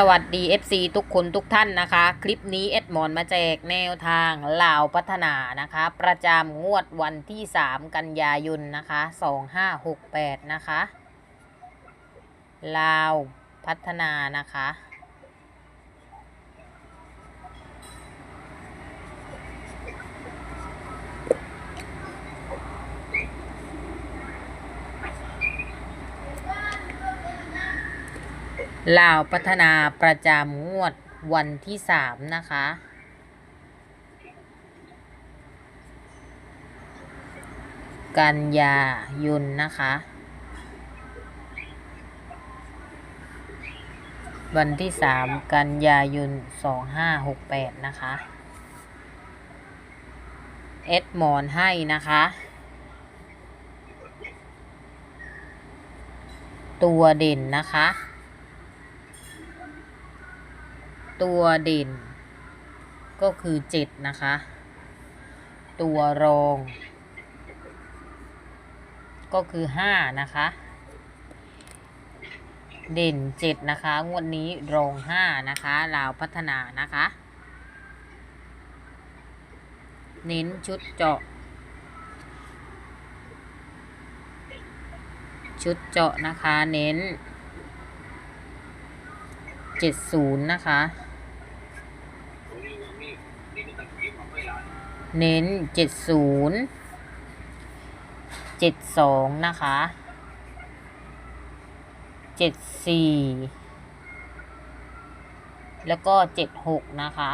สวัสดี FC ทุกคนทุกท่านนะคะ คลิปนี้เอ็ดมอนมาแจกแนวทางลาวพัฒนานะคะ ประจำงวดวันที่ 3 กันยายนนะคะ 2568 นะคะ ลาวพัฒนานะคะ ลาวพัฒนาประจำงวดวันที่สามนะคะ กันยายนนะคะ วันที่สามกันยายนสองห้าหกแปดนะคะเอ็ดมอนให้นะคะ ตัวเด่นนะคะ ตัวเด่น ก็คือเจ็ดนะคะ ตัวรอง ก็คือห้านะคะ เด่นเจ็ดนะคะ งวดนี้รองห้านะคะลาวพัฒนานะคะ เน้นชุดเจาะ ชุดเจาะนะคะเน้นเจ็ดศูนย์นะคะ เน้นเจ็ดศูนย์เจ็ดสองนะคะเจ็ดสี่แล้วก็เจ็ดหกนะคะ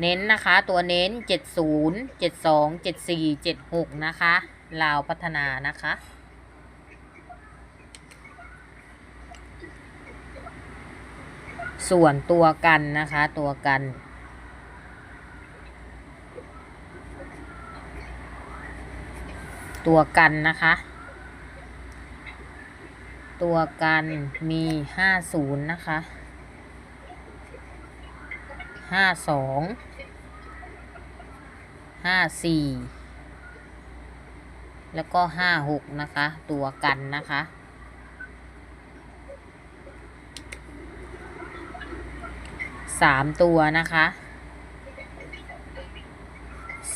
เน้นนะคะตัวเน้นเจ็ดศูนย์เจ็ดสองเจ็ดสี่เจ็ดหกนะคะลาวพัฒนานะคะส่วนตัวกันนะคะ ตัวกัน ตัวกันนะคะ ตัวกันมีห้าศูนย์นะคะห้าสองห้าสี่แล้วก็ห้าหกนะคะ ตัวกันนะคะ สามตัวนะคะ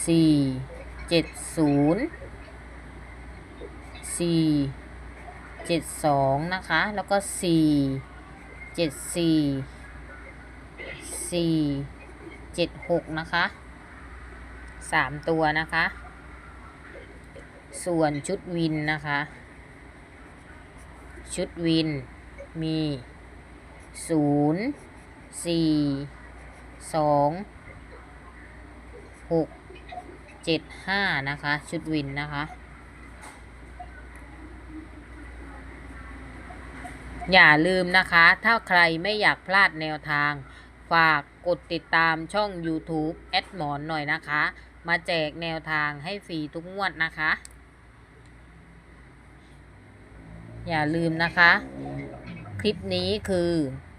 สี่เจ็ดศูนย์ สี่เจ็ดสองนะคะ แล้วก็สี่เจ็ดสี่สี่เจ็ดหกนะคะสามตัวนะคะ ส่วนชุดวินนะคะ ชุดวินมีศูนย์สี่สองหกเจ็ดห้านะคะ ชุดวินนะคะ อย่าลืมนะคะ ถ้าใครไม่อยากพลาดแนวทาง ฝากกดติดตามช่อง YouTube แอดหมอนหน่อยนะคะ มาแจกแนวทางให้ฟรีทุกงวดนะคะ อย่าลืมนะคะ คลิปนี้คือ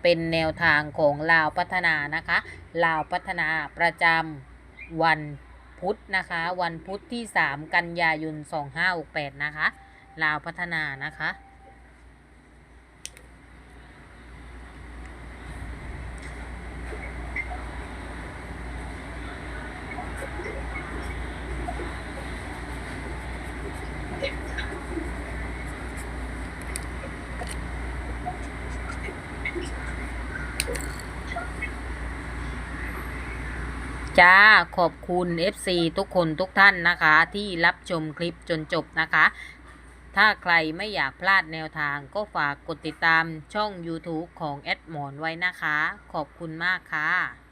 เป็นแนวทางของลาวพัฒนานะคะ ลาวพัฒนาประจำวันพุธนะคะ วันพุธที่ 3 กันยายน 2568 นะคะ ลาวพัฒนานะคะ จ้า ขอบคุณ FC ทุกคนทุกท่านนะคะ ที่รับชมคลิปจนจบนะคะ ถ้าใครไม่อยากพลาดแนวทางก็ฝากกดติดตามช่อง YouTube ของแอดหมอนไว้นะคะ ขอบคุณมากค่ะ